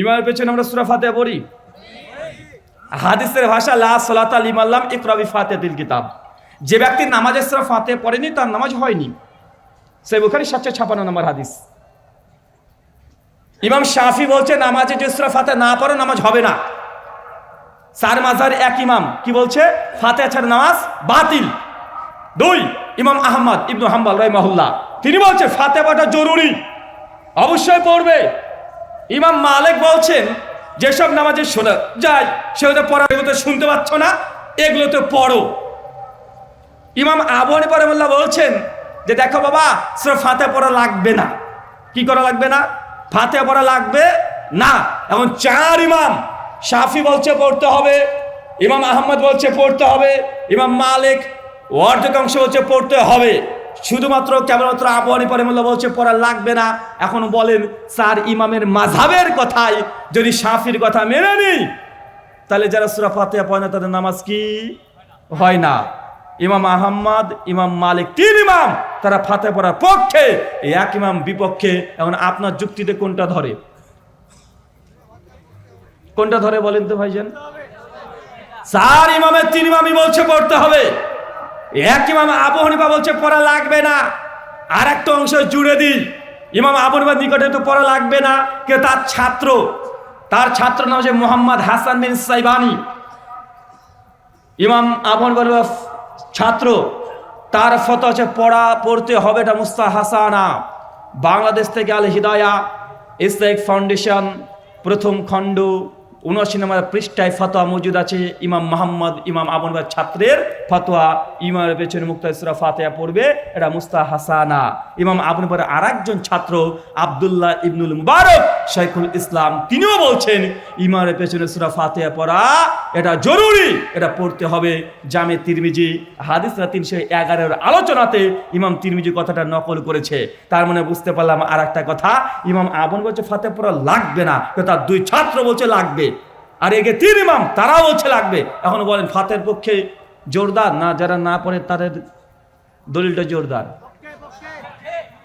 ইমামের পেছনে আমরা সুরা ফাতে পড়ি? হাদিসের ভাষা, লা সালাত আলিম আল্লাম ইকরাবি ফাতে দিল কিতাব। যে ব্যক্তি নামাজের সুরা ফাতে পড়েনি, তার নামাজ হয়নি। সেই বুখারি সাতশো ছাপান্ন নম্বর হাদিস। ইমাম শাফি বলছে, নামাজে যে সুরা ফাতে না পড়ো, নামাজ হবে না। সার মাজার এক ইমাম কি বলছে? ফাতে ছাড়া নামাজ বাতিল। দুই, ইমাম আহমদ ইবনু হাম্বাল রহিমাহুল্লাহ। তিনি বলছে ফাতে পড়া জরুরি। অবশ্যই পড়বে। ইমাম মালিক বলছেন, যেসব নামাজে শোনা যায় সেগুলো পড়া এগুলো শুনতে পাচ্ছ না এগুলোতে পড়ো। ইমাম আবু হানিফা রহমাল্লাহ বলছেন যে, দেখো বাবা, সুরা ফাতে পড়া লাগবে না। কি করা লাগবে না? ফাতে পড়া লাগবে না। এখন চার ইমাম শাফি বলছে পড়তে হবে, ইমাম আহমদ বলছে পড়তে হবে, ইমাম মালিক অর্ধেকাংশ বলছে পড়তে হবে। শুধুমাত্র কেবলমাত্র আবু হানিফা রহমাল্লাহ বলছে পড়া লাগবে না। এখন বলেন চার ইমামের মাঝাবের কথাই যদি শাফির কথা মেনে নিই, তাহলে যারা সুরা ফাতেহা পড়ে না, তাদের নামাজ কি হয় না? ইমাম আহম্মদ, ইমাম মালিক, তিন ইমাম, তারা ফাতে পড়ার পক্ষে, এক ইমাম বিপক্ষে। এখন আপনার যুক্তিতে কোনটা ধরে? কোনটা ধরে বলেন তো ভাইজান? চার ইমামের তিন ইমামই বলছে পড়তে হবে। এক ইমাম আবু হানিফা বলছে, পড়া লাগবে না। আর একটা অংশ জুড়ে দিই। ইমাম আবু হানিফার নিকটে তো পড়া লাগবে না, কে তার ছাত্র। তার ছাত্র নাম হচ্ছে মোহাম্মদ হাসান বিন সাইবানি। ইমাম আবু হানিফার ছাত্র। তার ফটো হচ্ছে, পড়া, পড়তে হবে, এটা মুস্তা হাসানা বাংলাদেশ থেকে আল হিদায়া ইসলামিক ফাউন্ডেশন, প্রথম খণ্ড, উনআশি নম্বর পৃষ্ঠায় ফতোয়া মজুদ আছে ইমাম মোহাম্মদ ইমাম আবনবার ছাত্রের। ফতোয়া ইমামের পেছনে মুক্তা ইসরা ফাতেহা পড়বে, এটা মুস্তা হাসানা। ইমাম আবনবার আর একজন ছাত্র, আবদুল্লাহ ইবনুল মুবারক, শাইখুল ইসলাম, তিনিও বলছেন, ইমামের পেছনে সুরা ফাতেয়া পড়া, এটা জরুরি, এটা পড়তে হবে। জামে তিরমিজি হাদিসরা তিনশো এগারোর আলোচনাতে ইমাম তিরমিজি কথাটা নকল করেছে। তার মানে বুঝতে পারলাম আর একটা কথা, ইমাম আবন বলছে ফাতে পড়া লাগবে না। তার দুই ছাত্র বলছে, লাগবে। আর এগে তিন ইমাম, তারাও বলছে, লাগবে। এখন বলেন ফাতের পক্ষে জোরদার। না, যারা না পড়ে তাদের দলিলটা জোরদার।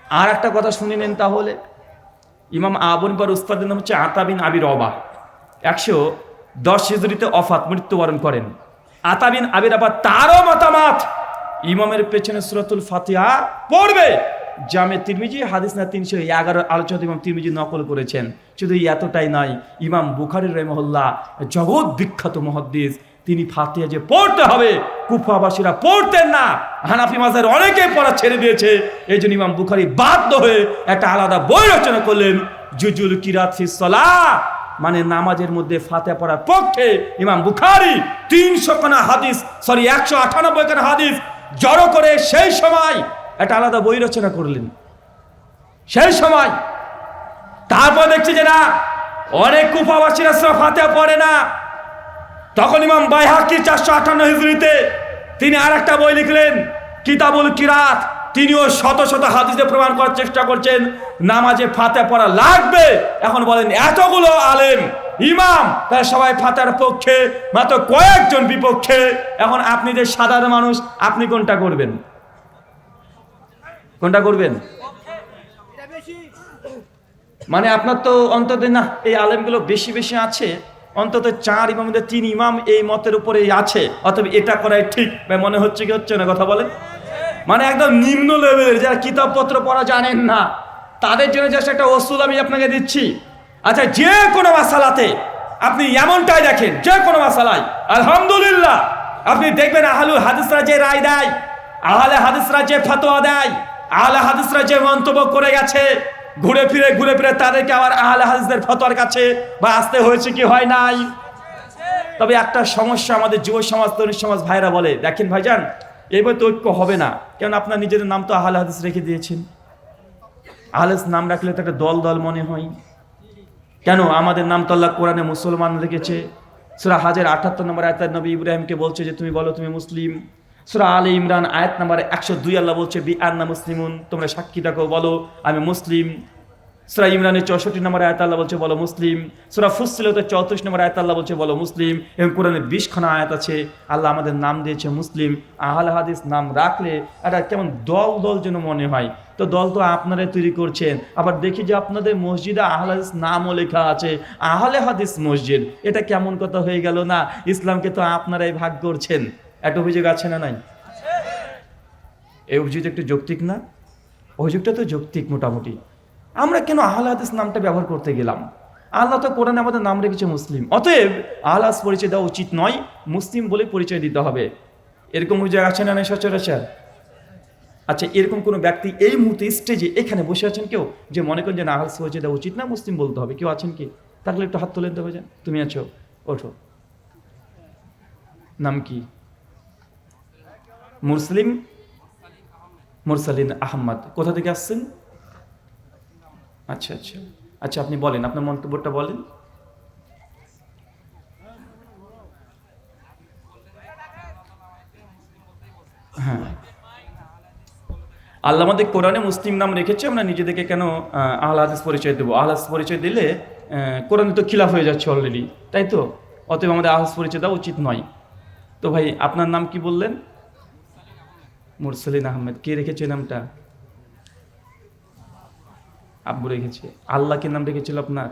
আর একটা কথা শুনে নেন তাহলে। ইমাম আবন পর উস্তাদের নাম হচ্ছে আতাবিন আবির অবা একশো দশ হিজড়িতে অফাত, মৃত্যুবরণ করেন। আতাবিন আবির আবার তারও মতামত। ইমামের পেছনে সুরাতুল ফাতিহা পড়বে। জামে তিরমিজি, হাদিস না তিনশো এগারো আলোচনা ইমাম তিরমিজি নকল করেছেন। শুধু এতটাই নয়, ইমাম বুখারির রহমহল্লা জগৎ বিখ্যাত মহদ্দিস। তিনি ফাতিহা যে পড়তে হবে, কুফাবাসীরা পড়তেন না। হানাফি মাজার অনেকে পড়া ছেড়ে দিয়েছে। এই জন্য ইমাম বুখারি বাধ্য হয়ে একটা আলাদা বই রচনা করলেন, জুজুল কিরাত মানে নামাজের মধ্যে ফাতে পড়ার পক্ষে ইমাম বুখারি তিনশো খানা হাদিস, সরি, একশো আটানব্বই খানা হাদিস জড়ো করে সেই সময় একটা আলাদা বই রচনা করলেন। সেই সময় তারপর দেখছি যে না, অনেক কুফাবাসীরা ফাতে পড়ে না। তখন ইমাম বাইহাকি চারশো আটান্ন হিজড়িতে তিনি আর একটা বই লিখলেন, কিতাবুল কিরাত। তিনিও শত শত হাদিসে প্রমাণ করার চেষ্টা করছেন, নামাজে ফাতে পড়া লাগবে। এখন বলেন, এতগুলো আলেম, ইমাম, তারা সবাই ফাতার পক্ষে, মাত্র কয়েকজন বিপক্ষে। এখন আপনি যে সাধারণ মানুষ, আপনি কোনটা করবেন? কোনটা করবেন? মানে আপনার তো অন্তত না, এই আলেমগুলো বেশি বেশি আছে। অন্তত চার ইমামদের তিন ইমাম এই মতের উপরে আছে। অথবা এটা করাই ঠিক। মনে হচ্ছে কি হচ্ছে না? কথা বলে? মানে একদম নিম্ন লেভেলের যারা কিতাবপত্র পড়া জানেন না, তাদের জন্য জাস্ট একটা ওষুধ আমি আপনাকে দিচ্ছি। আচ্ছা যে কোনো মাসালাতে আপনি এমনটাই দেখেন, যে কোনো মাসালায়। আলহামদুলিল্লাহ, আপনি দেখবেন আহলু হাদিসরা যে রায় দেয়, আহলে হাদিসরা যে ফতোয়া দেয়, আহলে হাদিসরা যে মন্তব্য করে গেছে। ঘুরে ফিরে ঘুরে ফিরে তাদেরকে আবার আহলে হাদিসদের ফতোয়ার কাছে বা আসতে হয়েছে কি হয় নাই? তবে একটা সমস্যা আমাদের যুব সমাজ, তরুণ সমাজ ভাইরা বলে, দেখেন ভাইজান, এবার তো ঐক্য হবে না। কেন আপনার নিজেদের নাম তো আহলে হাদিস রেখে দিয়েছেন? আহলেস নাম রাখলে তো একটা দল দল মনে হয়। কেন? আমাদের নাম তো আল্লাহ কোরআনে মুসলমান রেখেছে। সুরা হাজার আটাত্তর নম্বর আয়াত নবী ইব্রাহিমকে বলছে যে, তুমি বলো তুমি মুসলিম। সুরা আলী ইমরান আয়াত নাম্বার একশো দুই আল্লাহ বলছে, বি আন্না মুসলিমুন। তোমরা সাক্ষী থাকো, বলো, আমি মুসলিম। সুরা ইমরানের চৌষট্টি নম্বর আয়াত আল্লাহ বলছে, বলো, মুসলিম। সুরা ফুসিলতে চৌত্রিশ নম্বর আয়াত আল্লাহ বলছে, বলো, মুসলিম। এবং কোরআনের বিশখানা আয়াত আছে, আল্লাহ আমাদের নাম দিয়েছে মুসলিম। আহলে হাদিস নাম রাখলে এটা কেমন দল দল যেন মনে হয়। তো দল তো আপনারাই তৈরি করছেন। আবার দেখি যে আপনাদের মসজিদে আহলে হাদিস নামও লেখা আছে, আহলে হাদিস মসজিদ। এটা কেমন কথা হয়ে গেল না? ইসলামকে তো আপনারাই ভাগ করছেন। একটা অভিযোগ আছে না নাই? এই অভিযোগ একটু যৌক্তিক না? অভিযোগটা তো যৌক্তিক মোটামুটি। আমরা কেন আহলে হাদিস নামটা ব্যবহার করতে গেলাম? আল্লাহ তো কোরআনে আমাদের নাম রেখেছে মুসলিম। অতএব আহলাস পরিচয় দেওয়া উচিত নয়, মুসলিম বলে পরিচয় দিতে হবে। এরকম অভিযোগ আছে না নাই সচরাচর? আচ্ছা এরকম কোনো ব্যক্তি এই মুহূর্তে স্টেজে এখানে বসে আছেন কেউ? যে মনে করেন যে না আহলাস পরিচয় দেওয়া উচিত না, মুসলিম বলতে হবে। কেউ আছেন কি? তাহলে একটু হাত তুলে দেবে যান তুমি আছো, ওঠো। নাম কি? মুসলিম মুরসালিন আহমদ। কোথা থেকে আসছেন? আচ্ছা আচ্ছা। আচ্ছা আপনি বলেন, আপনার মন্তব্যটা বলেন। হ্যাঁ। আল্লাহ আমাদের কোরআনে মুসলিম নাম রেখেছে, আমরা নিজেদেরকে কেন আহ্লাদ হাদিস পরিচয় দেবো? আহ্লাদ পরিচয় দিলে কোরআনে তো খিলাফ হয়ে যাচ্ছে অলরেডি তাই তো? অতএব আমাদের আহ্লাদ পরিচয় দেওয়া উচিত নয়। তো ভাই, আপনার নাম কি বললেন? মুরসালিন আহমেদ। কে রেখেছে নামটা? আব্বু রেখেছে। আল্লাহ কি নাম রেখেছিল আপনার?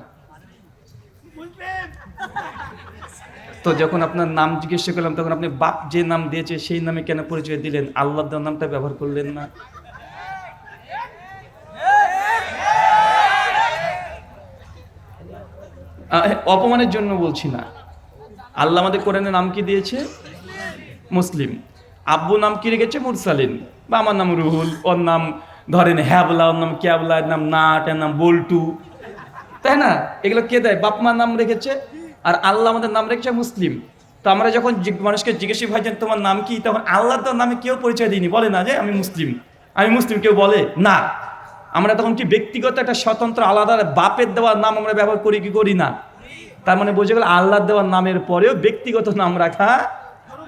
তো যখন আপনার নাম জিজ্ঞেস করলাম, তখন আপনি বাপ যে নাম দিয়েছে, সেই নামে কেন পরিচয় দিলেন? আল্লাহ দেওয়ার নামটা ব্যবহার করলেন না। অপমানের জন্য বলছি না। আল্লাহ আমাদের কোরআনে নাম কি দিয়েছে? মুসলিম। আব্বু নাম কি রেখেছে? মুরসালিন। বা আমার নাম রুহুল, ওর নাম ধরেন হ্যাবলা, ওর নাম ক্যাবলা, এর নাম নাট, এর নাম বল্টু। তাই না? এগুলো কে দেয়? বাপ মার নাম রেখেছে। আর আল্লাহ আমাদের নাম রেখেছে মুসলিম। তো আমরা যখন মানুষকে জিজ্ঞেস ভাইজান তোমার নাম কি? তখন আল্লাহ তো নামে কেউ পরিচয় দিইনি বলে না যে, আমি মুসলিম। আমি মুসলিম, কেউ বলে না। আমরা তখন কি ব্যক্তিগত একটা স্বতন্ত্র আলাদা বাপের দেওয়ার নাম আমরা ব্যবহার করি, কি করি না? তার মানে বোঝা গেল আল্লাহ দেওয়ার নামের পরেও ব্যক্তিগত নাম রাখা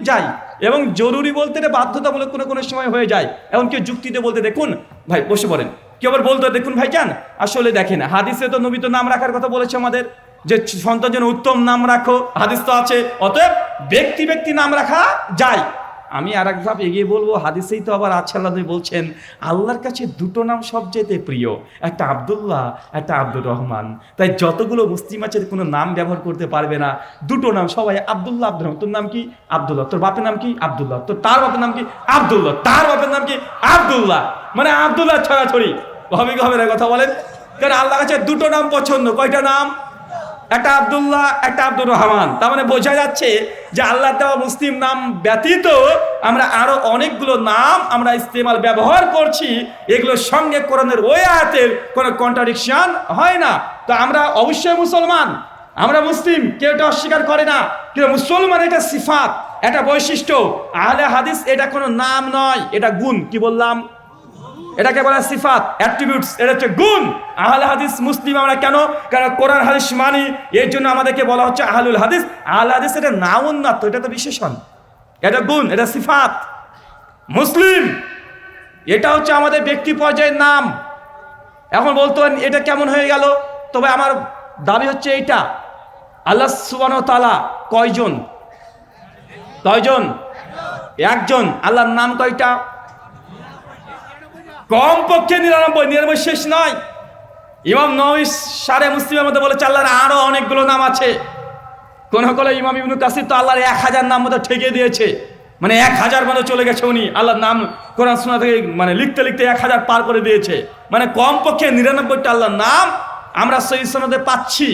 যায়। এবং জরুরি বলতে বাধ্যতামূলক কোনো কোনো সময় হয়ে যায়। এখন কেউ যুক্তিতে বলতে দেখুন, ভাই, বসে পড়েন। কেউ আবার বলতে দেখুন ভাই যান আসলে দেখেন, হাদিসে তো নবী তো নাম রাখার কথা বলেছে আমাদের, যে সন্তান যেন উত্তম নাম রাখো, হাদিস তো আছে, অতএব ব্যক্তি ব্যক্তি নাম রাখা যায়। আমি আর এক ধাপ এগিয়ে বলব, হাদিসেই তো আবার আছে আল্লাহ বলছেন, আল্লাহর কাছে দুটো নাম সবচেয়ে প্রিয়, একটা আব্দুল্লাহ, একটা আব্দুর রহমান। তাই যতগুলো মুসলিম আছে, কোনো নাম ব্যবহার করতে পারবে না, দুটো নাম, সবাই আব্দুল্লাহ রহমান। তোর নাম কি? আবদুল্লাহ। তোর বাপের নাম কি? আবদুল্লাহ। তোর তার বাপের নাম কি? আব্দুল্লাহ। তার বাপের নাম কি? আব্দুল্লাহ। মানে আব্দুল্লাহ ছড়াছড়ি। হবে কি হবে কথা বলেন। কারণ আল্লাহ কাছে দুটো নাম পছন্দ? কয়টা নাম? একটা আবদুল্লাহ, একটা আব্দুর রহমান। তার মানে বোঝা যাচ্ছে যে আল্লাহ দেওয়া মুসলিম নাম ব্যতীত আমরা আরও অনেকগুলো নাম আমরা ইস্তেমাল ব্যবহার করছি এগুলোর সঙ্গে কোরআনের ওই আয়াতের কোনো কন্ট্রাডিকশন হয় না। তো আমরা অবশ্যই মুসলমান, আমরা মুসলিম, কেউ এটা অস্বীকার করে না। কিন্তু মুসলমান এটা সিফাত, এটা বৈশিষ্ট্য। আহলে হাদিস এটা কোনো নাম নয়, এটা গুণ, কি বললাম? এটাকে বলা সিফাত অ্যাট্রিবিউটস এটা হচ্ছে গুণ। আহলে হাদিস মুসলিম আমরা কেন? কারণ কোরআন হাদিস মানি, এর জন্য আমাদেরকে বলা হচ্ছে আহলুল হাদিস। আহলে হাদিস এটা নাউন না তো, এটা তো বিশেষণ। এটা গুণ, এটা সিফাত। মুসলিম, এটা হচ্ছে আমাদের ব্যক্তি পর্যায়ের নাম। এখন বলতে এটা কেমন হয়ে গেল? তবে আমার দাবি হচ্ছে এইটা। আল্লাহ সুবান তালা কয়জন? কয়জন একজন। আল্লাহর নাম কয়টা? কম পক্ষে নিরানব্বই নিরানব্বই শেষ নয়। ইমাম নবী সারে মুসলিমের মধ্যে বলেছে, আল্লাহর আরও অনেকগুলো নাম আছে। কোন কোন ইমাম ইবনু কাসির তো আল্লাহর এক হাজার নাম মতো ঠেকে দিয়েছে। মানে এক হাজার মতো চলে গেছে উনি। আল্লাহর নাম কোরআন শোনা থেকে মানে লিখতে লিখতে এক হাজার পার করে দিয়েছে। মানে কম পক্ষে নিরানব্বইটা আল্লাহর নাম আমরা সহি সনদে পাচ্ছি।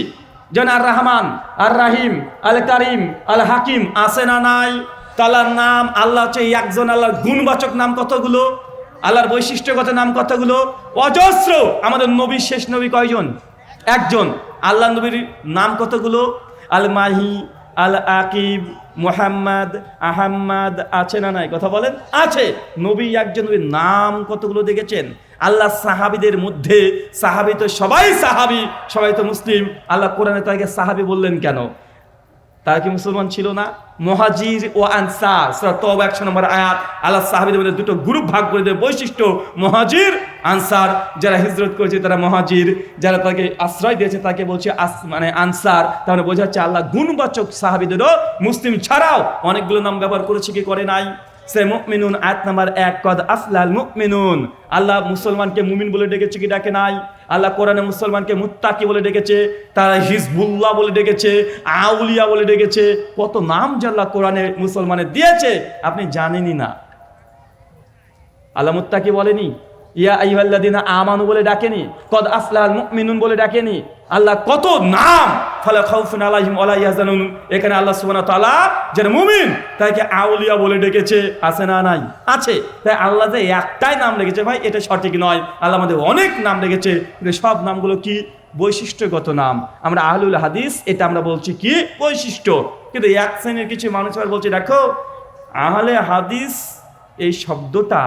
যেন আর রহমান আর রাহিম আল কারিম আল হাকিম আছে না নাই? তালার নাম আল্লাহ হচ্ছে একজন আল্লাহর গুণবাচক নাম কতগুলো? আল্লাহর বৈশিষ্ট্যগত নাম কতগুলো অজস্র। আমাদের নবী শেষ নবী কয়জন? একজন। আল্লাহ নবীর নাম কতগুলো আল মাহি আল আকিব মোহাম্মদ, আহাম্মদ আছে না নাই? কথা বলেন? আছে। নবী একজন নবীর নাম কতগুলো দেখেছেন। আল্লাহ সাহাবিদের মধ্যে সাহাবি তো সবাই সাহাবি, সবাই তো মুসলিম। আল্লাহ কোরআনে তাকে সাহাবি বললেন কেন? তারা কি মুসলমান ছিল না? মহাজির ও আনসার, সুরা তওবা 100 নম্বর আয়াত আল্লাহ সাহাবীদের মধ্যে দুটো গ্রুপ ভাগ করে দেয়। বৈশিষ্ট্য, মহাজির, আনসার, যারা হিজরত করেছে তারা মহাজির, যারা তাকে আশ্রয় দিয়েছে তাকে বলছে আস- মানে আনসার। তাহলে বোঝাচ্ছে আল্লাহ গুণবাচক সাহাবিদেরও মুসলিম ছাড়াও অনেকগুলো নাম ব্যবহার করেছে কি করে নাই? সে মুমিনুন, আয়াত নাম্বার এক, কদ মুমিনুন। আল্লাহ মুসলমানকে মুমিন বলে ডেকেছে কি ডাকে নাই? আল্লাহ কোরআনে মুসলমানকে মুত্তাকি বলে ডেকেছে, তারা হিজবুল্লাহ বলে ডেকেছে, আউলিয়া বলে ডেকেছে। কত নাম যে আল্লাহ কোরআনে মুসলমানের দিয়েছে, আপনি জানেনই না। আল্লাহ মুত্তাকি বলেনি? ইয়া আইহাল্লাদিনা আমানু বলে ডাকেনি? কদ আফলাল মুমিনুন বলে ডাকেনি? আল্লাহ কত নাম ফালা খাউফুন আলাইহিম ওয়ালা ইয়াহজানুন। এখানে আল্লাহ সুবহানাহু তাআলা যারা মুমিন, তাকে আউলিয়া বলে ডেকেছে। আছে না নাই? আছে। তাই আল্লাহ যে একটাই নাম রেখেছে ভাই, এটা সঠিক নয়। আল্লাহ আমাদের অনেক নাম রেখেছে কিন্তু সব নামগুলো কি? বৈশিষ্ট্যগত নাম। আমরা আহলুল হাদিস, এটা আমরা বলছি কি? বৈশিষ্ট্য। কিন্তু এক শ্রেণির কিছু মানুষ আবার বলছে, দেখো, আহলে হাদিস, এই শব্দটা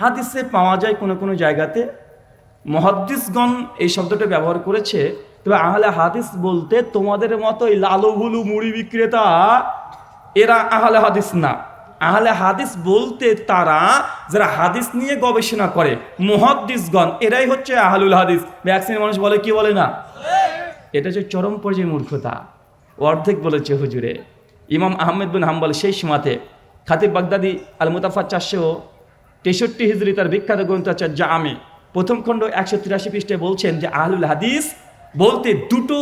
হাদিসে পাওয়া যায় কোনো কোনো জায়গাতে। মহাদ্দিসগণ এই শব্দটা ব্যবহার করেছে তবে আহলে হাদিস বলতে তোমাদের মতো এই লালুগুলু মুড়ি বিক্রেতা, এরা আহলে হাদিস না। আহলে হাদিস বলতে তারা যারা হাদিস নিয়ে গবেষণা করে, মহাদ্দিসগণ, এরাই হচ্ছে আহলুল হাদিস। ভ্যাকসিন মানুষ বলে কি বলে না? এটা হচ্ছে চরম পর্যায়ে মূর্খতা। অর্ধেক বলেছে হুজুরে। ইমাম আহমেদ বিন হাম্বল সেই সীমাতে খাতিব বাগদাদি আল মুতাফা চারশো তেষট্টি হিজড়ি তার বিখ্যাত গ্রন্থ আছে জামে প্রথম খণ্ড একশো তিরাশি পৃষ্ঠে বলছেন যে আহলুল হাদিস বলতে দুটো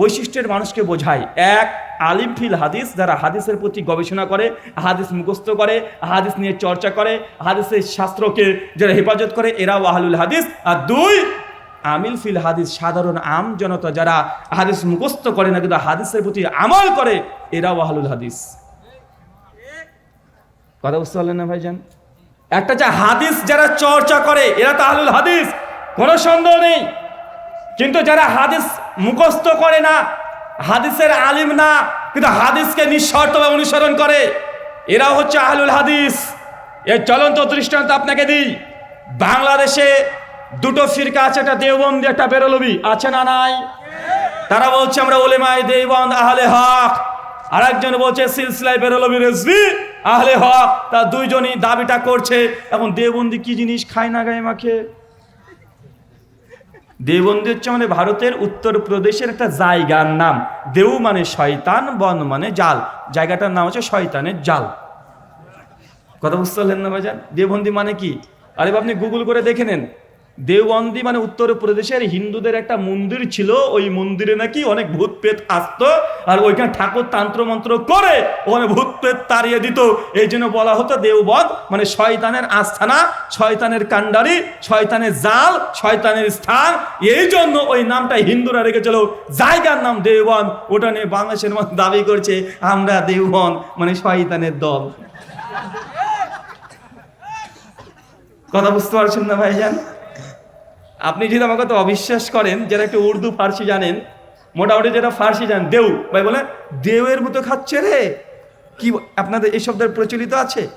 বৈশিষ্ট্যের মানুষকে বোঝায়। এক, আলিম ফিল হাদিস, যারা হাদিসের প্রতি গবেষণা করে, হাদিস মুখস্থ করে, হাদিস নিয়ে চর্চা করে, হাদিসের শাস্ত্রকে যারা হেফাজত করে এরা আহলুল হাদিস। আর দুই, আমিল ফিল হাদিস, সাধারণ আম জনতা যারা হাদিস মুখস্থ করে না, কিন্তু হাদিসের প্রতি আমল করে এরা আহলুল হাদিস। কথা বুঝতে পারলেন না ভাইজান? একটা যে হাদিস যারা চর্চা করে, এরা তো আহলুল হাদিস, কোনো সন্দেহ নেই। কিন্তু যারা হাদিস মুখস্থ করে না, হাদিসের আলিম না, কিন্তু হাদিসকে নিঃশর্তভাবে অনুসরণ করে এরা হচ্ছে আহলুল হাদিস। এর চলন্ত দৃষ্টান্ত আপনাকে দিই। বাংলাদেশে দুটো ফিরকা আছে, একটা দেওবন্দি, একটা বেরলবি। আছে না নাই? তারা বলছে, আমরা ওলেমাই দেওবন্দ, আহলে হক। আর একজন বলছে, সিলসিলায় বেরলবি রেজবি আহলে হক। তা দুইজনই দাবিটা করছে, এখন দেওবন্দি কি জিনিস খায় না গায়ে মাখে? দেওবন্দি হচ্ছে মানে ভারতের উত্তরপ্রদেশের একটা জায়গার নাম। দেউ মানে শয়তান, বন মানে জাল। জায়গাটার নাম হচ্ছে শয়তানের জাল। কথা বুঝতে পারলেন না ভাইজান? দেওবন্দি মানে কি? আরে আপনি গুগল করে দেখে নেন। দেওবন্দি মানে উত্তর প্রদেশের হিন্দুদের একটা মন্দির ছিল, ওই মন্দিরে নাকি অনেক ভূত প্রেত আসতো, আর ওইখানে ঠাকুর তান্ত্র মন্ত্র করে ওখানে ভূত প্রেত তাড়িয়ে দিত। এই জন্য বলা হতো দেওবদ মানে শয়তানের আস্থানা, শয়তানের কাণ্ডারি, শয়তানের জাল, শয়তানের স্থান। এই জন্য ওই নামটা হিন্দুরা রেখেছিল। জায়গার নাম দেওবন, ওটা নিয়ে বাংলাদেশের মানুষ দাবি করছে, আমরা দেওবন মানে শয়তানের দল। কথা বুঝতে পারছেন না ভাইজান? আপনি যদি আমাকে তো অবিশ্বাস করেন, যারা একটু উর্দু, ফার্সি জানেন, মোটামুটি যেটা ফার্সি জান দেউ, ভাই বলে, দেউয়ের মতো খাচ্ছে রে। কি, আপনাদের এই শব্দের প্রচলিত আছে?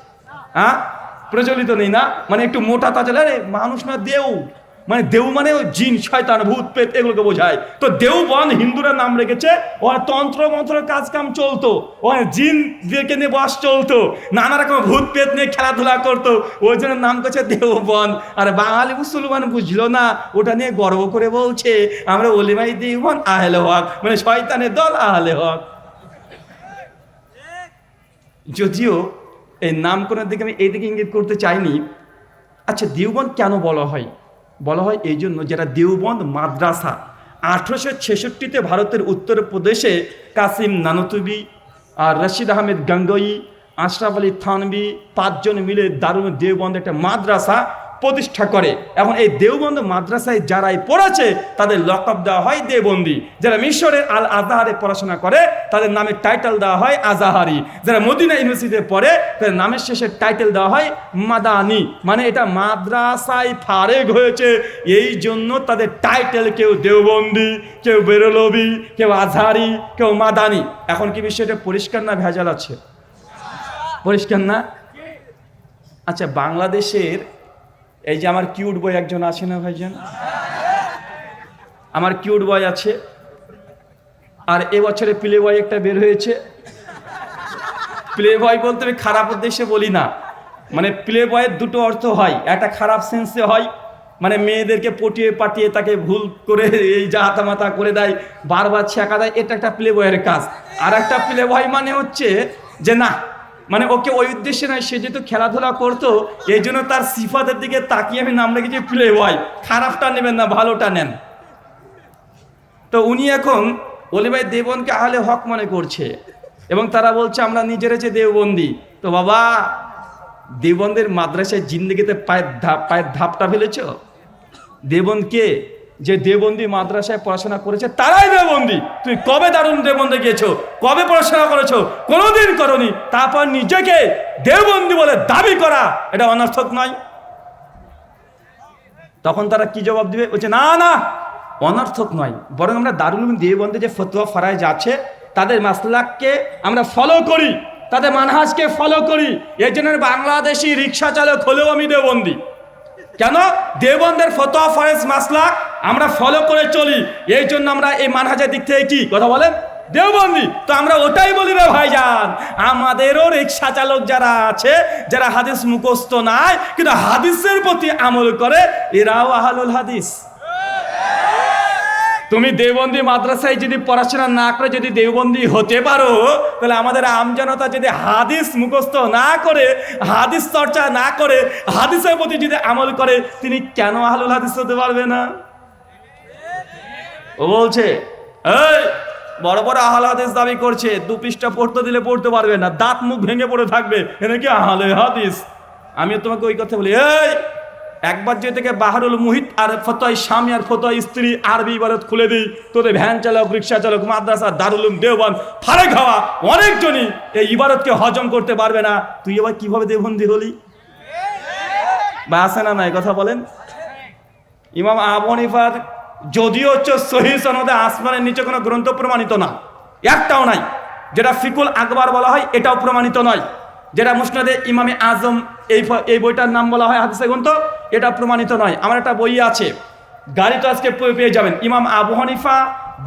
হ্যাঁ? প্রচলিত নেই না? মানে একটু মোটা তাজা রে মানুষ না দেউ। মানে দেউ মানে জিন, শয়তান, ভূত পেত এগুলোকে বোঝায়। তো দেউ বন হিন্দুরা নাম রেখেছে ও তন্ত্র, মন্ত্র কাজ কাম চলতো জিন দিকে নিয়ে বস চলতো, নানা রকম ভূত পেত নিয়ে খেলাধুলা করতো। ওই জন্য নাম করছে দেওবন আর বাঙালি মুসলমান বুঝলো না, ওটা নিয়ে গর্ব করে বলছে, আমরা অলিমাই দেওবন আহলে হক। মানে শয়তানের দল, আহলে হক। যদিও এই নামকরণের দিকে আমি এই দিকে ইঙ্গিত করতে চাইনি। আচ্ছা দেওবন্দ কেন বলা হয়? বলা হয় এই জন্য যেটা দেওবন্দ মাদ্রাসা, আঠেরোশো ছেষট্টিতে ভারতের উত্তরপ্রদেশে কাসিম নানতুবি আর রশিদ আহমেদ গঙ্গই, আশরাফ আলী থানবি, পাঁচজন মিলে দারুণ দেওবন্দ একটা মাদ্রাসা প্রতিষ্ঠা করে। এখন এই দেওবন্দ মাদ্রাসায় যারাই পড়েছে, তাদের লকআপ দেওয়া হয় দেবন্দি যারা মিশরের আল আজাহারে পড়াশোনা করে, তাদের নামে টাইটেল দেওয়া হয় আজাহারি। যারা মদিনা ইউনিভার্সিটিতে পড়ে, তাদের নামের শেষে টাইটেল দেওয়া হয় মাদানি। মানে এটা মাদ্রাসায় ফারেক হয়েছে। এই জন্য তাদের টাইটেল কেউ দেওবন্দি, কেউ বেরলবি, কেউ আজহারি, কেউ মাদানি। এখন কি বিষয়টা পরিষ্কার না ভেজাল আছে? পরিষ্কার না? আচ্ছা বাংলাদেশের এই যে আমার কিউট বয় একজন আছে না ভাইজান? আমার কিউট বয় আছে। আর এবছরে প্লে বয় একটা বের হয়েছে। প্লে বয় বলতে আমি খারাপ উদ্দেশ্যে বলি না। মানে প্লে বয়ের দুটো অর্থ হয়। একটা খারাপ সেন্সে হয় মানে মেয়েদেরকে পটিয়ে পাটিয়ে তাকে ভুল করে এই জাহাতা মাথা করে দেয়, বারবার ছেঁকা দেয়, এটা একটা প্লে বয়ের কাজ। আর একটা প্লে বয় মানে হচ্ছে যে না মানে ওকে ওই উদ্দেশ্যে নয়, সে যেহেতু খেলাধুলা করতো, এই জন্য তার সিফাতের দিকে তাকিয়ে আমি নাম রেখেছি প্লে বয় খারাপটা নেবেন না, ভালোটা নেন। তো উনি এখন অলিভাই দেবনকে আহলে হক মনে করছে। এবং তারা বলছে, আমরা নিজেরা যে দেওবন্দি। তো বাবা, দেবন্দের মাদ্রাসায় জিন্দগিতে পায়ের ধাপ পায়ের ধাপটা ফেলেছ? দেবনকে যে দেবন্দি মাদ্রাসায় পড়াশোনা করেছে, তারাই দেবন্দি। তুই কবে দারুণ দেবন্দে গিয়েছো? কবে পড়াশোনা করেছ? কোনোদিন করনি। তারপর নিজেকে দেবন্দি বলে দাবি করা, এটা অনর্থক নয়। তখন তারা কি জবাব দিবে? বলছে, না না, অনর্থক নয়। বরং আমরা দারুল উলুম দেওবন্দে যে ফতুয়া ফারায় যাচ্ছে, তাদের মাসলাককে আমরা ফলো করি, তাদের মানহাজকে ফলো করি। এই জন্য বাংলাদেশি রিক্সা চালক হলেও আমি দেবন্দি। কেন? দেবন্দের ফতোয়া ফরেজ মাসলাক আমরা ফলো করে চলি। এই জন্য আমরা এই মানহাজের দিক থেকে কি? কথা বলেন? দেওবন্দি। তো আমরা ওটাই বলি রে ভাইজান। আমাদেরও রিক্সা চালক যারা আছে, যারা হাদিস মুখস্থ নাই, কিন্তু হাদিসের প্রতি আমল করে, এরাও আহালুল হাদিস। তুমি দেওবন্দি মাদ্রাসায় যদি পড়াশোনা না করে যদি দেওবন্দি হতে পারো, তাহলে আমাদের আমজনতা যদি হাদিস মুখস্থ না করে, হাদিস চর্চা না করে, হাদিসের প্রতি যদি আমল করে, তিনি কেন আহলুল হাদিস হতে পারবে না? ও বলছে বড় বড় আহল হাদিস দাবি করছে, দু পৃষ্ঠা পড়তে দিলে পড়তে পারবে না, দাঁত মুখ ভেঙে পড়ে থাকবে এনে কি আহলে হাদিস? আমি তোমাকে ওই কথা বলি, এই একবার যে থেকে বাহারুল মুহিত আর ফতোয় স্বামী আর ফতোয় স্ত্রী আরবি ইবারত খুলে দিই, তোদের ভ্যান চালক, রিক্সা চালক, মাদ্রাসা দারুলুম দেওবান ফারে খাওয়া অনেকজনই এই ইবারতকে হজম করতে পারবে না। তুই এবার কীভাবে দেবন্দি হলি? বা আছে না নাই? কথা বলেন। ইমাম আবু হানিফার যদিও হচ্ছে সহি সনদে আসমানের নিচে কোনো গ্রন্থ প্রমাণিত না, একটাও নাই, যেটা ফিকুল আকবর বলা হয়, এটাও প্রমাণিত নয়। যেটা মুসনাদে ইমামে আজম এই এই বইটার নাম বলা হয় হাদিসে গ্রন্থ, এটা প্রমাণিত নয়। আমার একটা বই আছে, গাড়ি তো আজকে পেয়ে যাবেন। ইমাম আবু হানিফা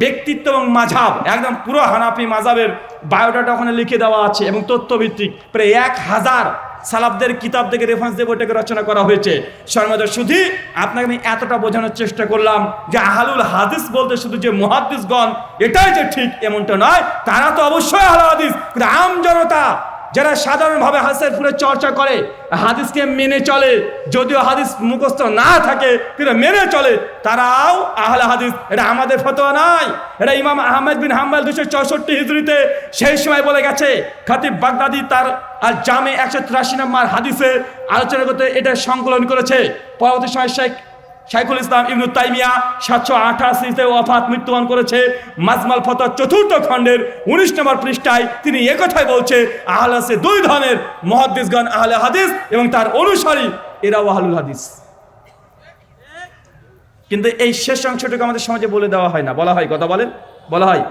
ব্যক্তিত্ব এবং মাঝাব, একদম পুরো হানাফি মাঝাবের বায়োডাটা ওখানে লিখে দেওয়া আছে এবং তথ্যভিত্তিক। প্রায় এক হাজার সালাবদের কিতাব থেকে রেফারেন্স দিয়ে বইটাকে রচনা করা হয়েছে। শর্মাদের শুধু আপনাকে আমি এতটা বোঝানোর চেষ্টা করলাম যে আহালুল হাদিস বলতে শুধু যে মহাদিসগণ এটাই যে ঠিক এমনটা নয়, তারা তো অবশ্যই আহল হাদিস। কিন্তু আম জনতা যারা সাধারণভাবে হাদিসের ফুলে চর্চা করে, হাদিসকে মেনে চলে, যদিও হাদিস মুখস্থ না থাকে, কিন্তু মেনে চলে, তারাও আহলে হাদিস। এটা আমাদের ফতোয়া নাই এটা ইমাম আহমেদ বিন হাম্বাল দুশো চৌষট্টি হিজড়িতে সেই সময় বলে গেছে, খাতিব বাগদাদি তার আর জামে একশো তিরাশি নম্বর হাদিসে আলোচনা করতে এটা সংকলন করেছে। পরবর্তী সময় শেখ শাইখুল ইসলাম ইবনু তাইমিয়া সাতশো আঠাশিতে ওয়াফাত মৃত্যুবরণ করেছে। মাজমাল ফতর চতুর্থ খণ্ডের উনিশ নম্বর পৃষ্ঠায় তিনি একথায় বলছে, আহলে হাদিসে দুই ধরনের মহাদ্দিসগণ, আহলে হাদিস এবং তার অনুসারী, এরা ওয়াহুল হাদিস। কিন্তু এই শেষ অংশটুকু আমাদের সমাজে বলে দেওয়া হয় না। বলা হয়, কথা বলেন? বলা হয়।